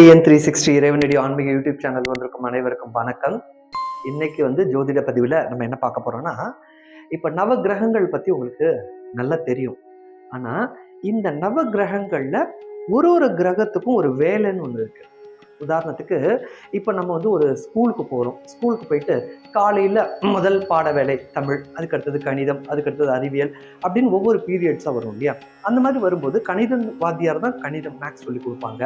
TN three sixty இறைவனடி ஆன்மீக YouTube channel வந்திருக்கும் அனைவருக்கும் வணக்கம். இன்னைக்கு வந்து ஜோதிட பதிவில் நம்ம என்ன பார்க்க போறோம்னா இப்போ நவ கிரகங்கள் பற்றி உங்களுக்கு நல்லா தெரியும். ஆனால் இந்த நவ கிரகங்களில் ஒரு ஒரு கிரகத்துக்கும் ஒரு வேலைன்னு ஒன்று இருக்கு. உதாரணத்துக்கு இப்போ நம்ம வந்து ஒரு ஸ்கூலுக்கு போகிறோம் ஸ்கூலுக்கு போயிட்டு காலையில் முதல் பாட வேலை தமிழ் அதுக்கு அடுத்தது கணிதம் அதுக்கு அடுத்தது அறிவியல் அப்படின்னு ஒவ்வொரு பீரியட்ஸாக வரும் இல்லையா? அந்த மாதிரி வரும்போது கணிதம் வாத்தியார் தான் கணிதம் மேக்ஸ் சொல்லி கொடுப்பாங்க.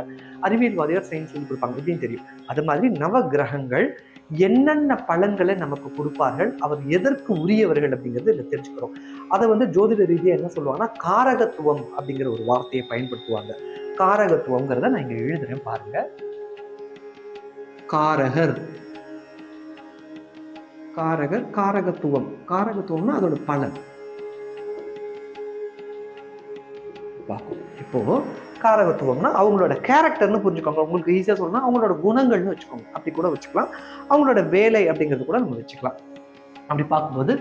அறிவியல் வாதியார் சயின்ஸ் சொல்லி கொடுப்பாங்க அப்படின்னு தெரியும். அது மாதிரி நவ கிரகங்கள் என்னென்ன பலன்களை நமக்கு கொடுப்பார்கள் அவர் எதற்கு உரியவர்கள் அப்படிங்கிறது இதில் தெரிஞ்சுக்கிறோம். அதை வந்து ஜோதிட ரீதியாக என்ன சொல்லுவாங்கன்னா காரகத்துவம் அப்படிங்கிற ஒரு வார்த்தையை பயன்படுத்துவாங்க. காரகத்துவங்கிறத நான் இங்கே எழுதுறேன் பாருங்கள் காரகர். காரகர் காரகத்துவம். காரகத்துவம்னா அதோட பலன். பார்க்கும் இப்போ காரகத்துவம்னா அவங்களோட கேரக்டர்னு புரிஞ்சுக்கோங்க. உங்களுக்கு ஈஸியாக சொல்லணும் அவங்களோட குணங்கள்னு வச்சுக்கோங்க. அப்படி கூட வச்சுக்கலாம். அவங்களோட வேலை அப்படிங்கிறது கூட நம்ம வச்சுக்கலாம். அப்படி பார்க்கும்போது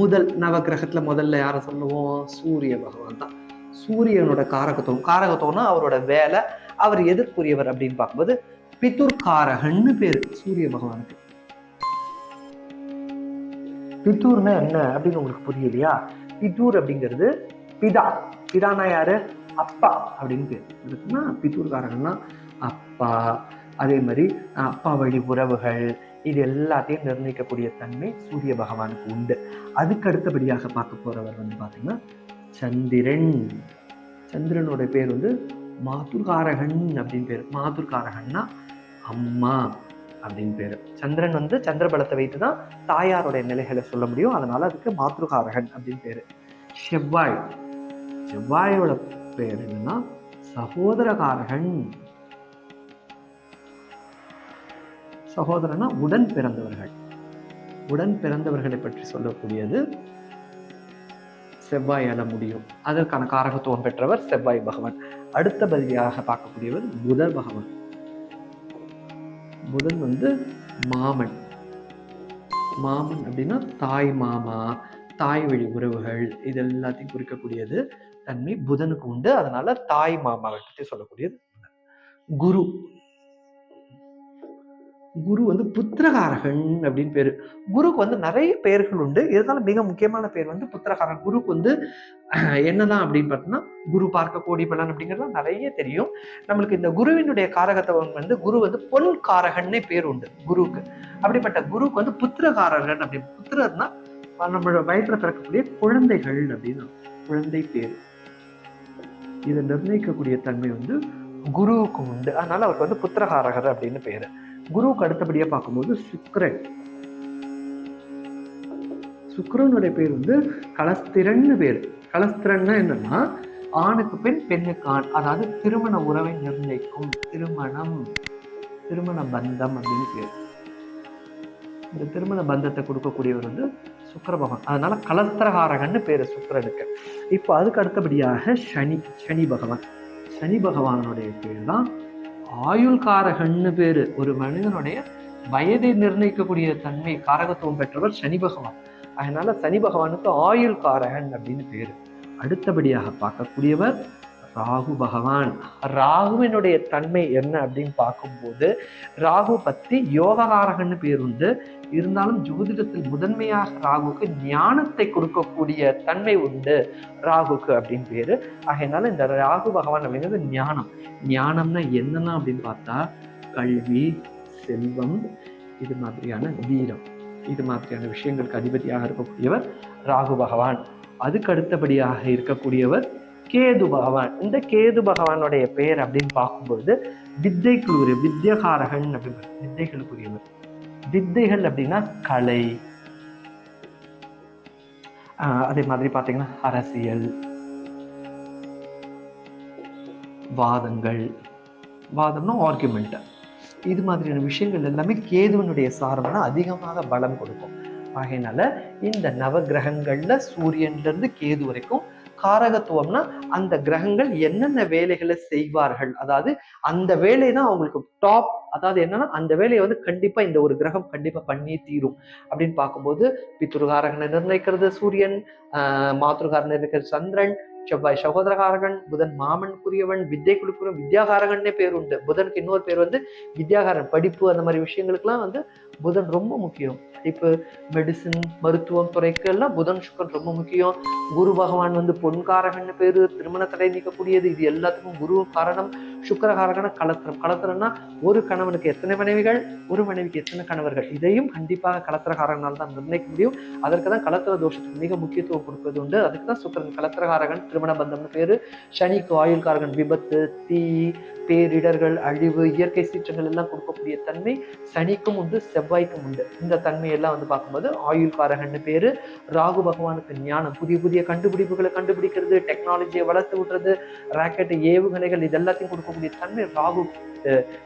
முதல் நவகிரகத்தில் முதல்ல யாரை சொல்லுவோம்? சூரிய பகவான் தான். சூரியனோட காரகத்துவம். காரகத்துவம்னா அவரோட வேலை அவர் எதற்குரியவர் அப்படின்னு பார்க்கும்போது பித்துர் காரகன்னு பேரு சூரிய பகவானுக்கு. பித்தூர்னா என்ன அப்படின்னு உங்களுக்கு புரியலையா? பித்தூர் அப்படிங்கிறது பிதா. பிதானா யாரு? அப்பா அப்படின்னு பேர். இருக்குன்னா பித்தூர்காரங்கன்னா அப்பா. அதே மாதிரி அப்பா வழி உறவுகள் இது எல்லாத்தையும் நிர்ணயிக்கக்கூடிய தன்மை சூரிய பகவானுக்கு உண்டு. அதுக்கு அடுத்தபடியாக பார்க்க போறவர் வந்து பார்த்தீங்கன்னா சந்திரன். சந்திரனோட பேர் வந்து மாதுர்காரகன் அப்படின்னு பேர். மாதுர்காரகன்னா அம்மா அப்படின்னு பேர். சந்திரன் வந்து சந்திரபலத்தை வைத்து தான் தாயாருடைய நிலைகளை சொல்ல முடியும். அதனால அதுக்கு மாத்ருகாரகன் அப்படின்னு பேர். செவ்வாய். செவ்வாயோட பேர் என்னன்னா சகோதரகாரகன். சகோதரனா உடன் பிறந்தவர்கள். உடன் பிறந்தவர்களை பற்றி சொல்லக்கூடியது செவ்வாயால முடியும். அதற்கான காரகத்துவம் பெற்றவர் செவ்வாய் பகவான். அடுத்த அடுத்தபடியாக பார்க்கக்கூடியவர் புதர் பகவான். புதன் வந்து மாமன். மாமன் அப்படின்னா தாய் மாமா தாய் வழி உறவுகள் இது எல்லாத்தையும் குறிக்கக்கூடியது தன்மை புதனுக்கு உண்டு. அதனால தாய் மாமா பற்றி சொல்லக்கூடியது குரு. குரு வந்து புத்திரகாரகன் அப்படின்னு பேர். குருக்கு வந்து நிறைய பெயர்கள் உண்டு. இருந்தாலும் மிக முக்கியமான பேர் வந்து புத்திரகாரன். குருக்கு வந்து என்னதான் அப்படின்னு பார்த்தோம்னா குரு பார்க்க கோடி பலன் அப்படிங்கிறது நிறைய தெரியும். நம்மளுக்கு இந்த குருவினுடைய காரகத்துவம் வந்து குரு வந்து பொன் காரகன்னே பேர் உண்டு குருக்கு. அப்படிப்பட்ட குருக்கு வந்து புத்திரகாரகன் அப்படி புத்திரர்னா நம்மளோட வயிற்றுல பிறக்கக்கூடிய குழந்தைகள் அப்படின்னு குழந்தை பேர். இதை நிர்ணயிக்கக்கூடிய தன்மை வந்து குருவுக்கு உண்டு. அதனால அவருக்கு வந்து புத்திரகாரகர் அப்படின்னு பேரு. குருவுக்கு அடுத்தபடியாக பார்க்கும்போது சுக்ரன். சுக்ரனுடைய பேர் வந்து கலஸ்திரன்னு பேர். கலஸ்திரன்னா என்னன்னா ஆணுக்கு பெண் பெண்ணுக்கு ஆண் அதாவது திருமண உறவை நிர்ணயிக்கும் திருமணம். திருமண பந்தம் அப்படின்னு பேர். இந்த திருமண பந்தத்தை கொடுக்கக்கூடியவர் வந்து சுக்கர பகவான் அதனால கலஸ்திரகாரகன்னு பேர் சுக்கரனுக்கு. இப்போ அதுக்கு அடுத்தபடியாக சனி சனி பகவான். சனி பகவானுடைய பேர் தான் ஆயுள்காரகன்னு பேரு. ஒரு மனிதனுடைய வயதை நிர்ணயிக்கக்கூடிய தன்மை காரகத்துவம் பெற்றவர் சனி பகவான். அதனால சனி பகவானுக்கு ஆயுள் காரகன் அப்படின்னு பேரு. அடுத்தபடியாக பார்க்கக்கூடியவர் ராகு பகவான். ராகுவினுடைய தன்மை என்ன அப்படின்னு பார்க்கும்போது ராகு பத்தி யோககாரகன்னு பேர் உண்டு. இருந்தாலும் ஜோதிடத்தில் முதன்மையாக ராகுக்கு ஞானத்தை கொடுக்கக்கூடிய தன்மை உண்டு ராகுக்கு அப்படின்னு பேரு. ஆகையினால இந்த ராகு பகவான் அப்படிங்கிறது ஞானம். ஞானம்னா என்னன்னா அப்படின்னு பார்த்தா கல்வி செல்வம் இது மாதிரியான வீரம். இது மாதிரியான விஷயங்களுக்கு அதிபதியாக இருக்கக்கூடியவர் ராகு பகவான். அதுக்கு அடுத்தபடியாக இருக்கக்கூடியவர் கேது பகவான். இந்த கேது பகவானுடைய பெயர் அப்படின்னு பார்க்கும்போது வித்தைக்குரிய வித்யகாரகன் அப்படின்னு வித்தைகளுக்குரியவர். வித்தைகள் அப்படின்னா கலை. அதே மாதிரி பார்த்தீங்கன்னா அரசியல். வாதங்கள். வாதம்னா ஆர்குமெண்ட் இது மாதிரியான விஷயங்கள் எல்லாமே கேதுவனுடைய சாரம்னா அதிகமாக பலம் கொடுக்கும். ஆகையினால இந்த நவகிரகங்களில் சூரியன்லேருந்து சூரியன்ல இருந்து கேது வரைக்கும் காரகத்துவம்னா அந்த கிரகங்கள் என்னென்ன வேலைகளை செய்வார்கள்? அதாவது அந்த வேலை தான் அவங்களுக்கு டாப் அதாவது என்னன்னா அந்த வேலையை வந்து கண்டிப்பா இந்த ஒரு கிரகம் கண்டிப்பா பண்ணி தீரும். அப்படின்னு பார்க்கும்போது பித்ருகாரகனை நிர்ணயிக்கிறது சூரியன் ஆஹ் மாத்ருகாரனை இருக்கிற சந்திரன் செவ்வாய் சகோதரகாரகன் புதன் மாமன் புரியவன் வித்தை கொடுக்குற வித்யாகாரகன்னே பேர் உண்டு. புதனுக்கு இன்னொரு பேர் வந்து வித்யாகாரன். படிப்பு அந்த மாதிரி விஷயங்களுக்குலாம் வந்து புதன் ரொம்ப முக்கியம். இப்போ மெடிசின் மருத்துவம் துறைக்கு எல்லாம் புதன் சுக்கரன் ரொம்ப முக்கியம். குரு பகவான் வந்து பொன்காரகன்னு பேர் திருமண தடை நீக்கக்கூடியது. இது எல்லாத்துக்கும் குரு காரணம். சுக்கரகாரகன கலத்திரம். கலத்திரம்னா ஒரு கணவனுக்கு எத்தனை மனைவிகள்? ஒரு மனைவிக்கு எத்தனை கணவர்கள்? இதையும் கண்டிப்பாக கலத்திரகாரகனால் தான் நிர்ணயிக்க முடியும். அதற்கு தான் கலத்திர தோஷத்துக்கு மிக முக்கியத்துவம் கொடுப்பது உண்டு. அதுக்கு தான் சுக்கரன் கலத்திரகாரகன் திருமண பந்தம்னு பேர். சனிக்கு ஆயுள்காரகன் விபத்து தீ பேரிடர்கள் அழிவு இயற்கை சீற்றங்கள் எல்லாம் கொடுக்கக்கூடிய தன்மை சனிக்கும் உண்டு செவ்வாய்க்கும் உண்டு. இந்த தன்மையெல்லாம் வந்து பார்க்கும்போது ஆயுள்காரகன்னு பேரு. ராகு பகவானுக்கு ஞானம் புதிய புதிய கண்டுபிடிப்புகளை கண்டுபிடிக்கிறது டெக்னாலஜியை வளர்த்து விடுறது ராக்கெட் ஏவுகணைகள் இது எல்லாத்தையும் கொடுக்கக்கூடிய தன்மை ராகு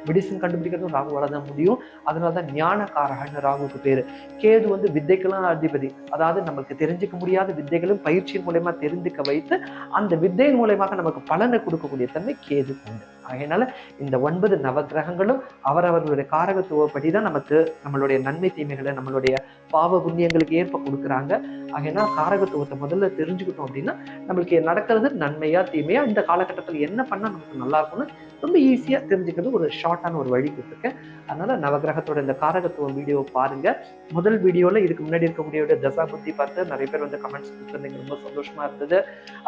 மெடிசன் கண்டுபிடிக்கிறதும் ராகுவால் தான் முடியும். அதனால தான் ஞானக்காரகன்னு ராகுவுக்கு பேர். கேது வந்து வித்தைக்கெல்லாம் அதிபதி. அதாவது நமக்கு தெரிஞ்சுக்க முடியாத வித்தைகளும் பயிற்சியின் மூலயமா தெரிந்துக்க வைத்து அந்த வித்தையின் மூலயமாக நமக்கு பலனை கொடுக்கக்கூடிய தன்மை கேது உண்டு. ஆகையினால இந்த ஒன்பது நவகிரகங்களும் அவரவர்களுடைய காரகத்துவப்படி தான் நமக்கு நம்மளுடைய நன்மை தீமைகளை நம்மளுடைய பாவ புண்ணியங்களுக்கு ஏற்ப கொடுக்குறாங்க. ஆகையினால் காரகத்துவத்தை முதல்ல தெரிஞ்சுக்கிட்டோம் அப்படின்னா நம்மளுக்கு நடக்கிறது நன்மையா தீமையா இந்த காலகட்டத்தில் என்ன பண்ணா நமக்கு நல்லா இருக்கும்னு ரொம்ப ஈஸியா தெரிஞ்சுக்கிறது ஒரு ஷார்ட்டான ஒரு வழி கொடுத்துருக்கேன். அதனால நவகிரகத்தோட இந்த காரகத்துவம் வீடியோ பாருங்க. முதல் வீடியோவில் இதுக்கு முன்னாடி இருக்கக்கூடிய தசா புத்தி பார்த்து நிறைய பேர் வந்து கமெண்ட்ஸ் கொடுத்துருந்தீங்க. ரொம்ப சந்தோஷமா இருந்தது.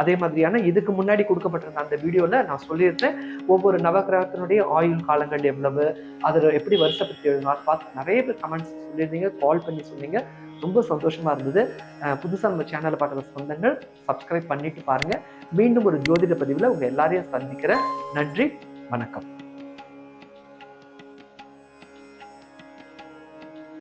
அதே மாதிரியான இதுக்கு முன்னாடி கொடுக்கப்பட்டிருந்த அந்த வீடியோவில் நான் சொல்லியிருந்தேன். ஒவ்வொரு நவகிரகத்தினுடைய ஆயுள் காலங்கள் எவ்வளவு அதில் எப்படி வருஷப்பத்தி எழுதினார் பார்த்து நிறைய பேர் கமெண்ட்ஸ் சொல்லியிருந்தீங்க கால் பண்ணி சொன்னீங்க. ரொம்ப சந்தோஷமா இருந்தது. புதுசாக நம்ம சேனலை பார்க்குற சொந்தங்கள் சப்ஸ்கிரைப் பண்ணிட்டு பாருங்க. மீண்டும் ஒரு ஜோதிட பதிவில் உங்கள் எல்லாரையும் சந்திக்கிறேன். நன்றி வணக்கம்.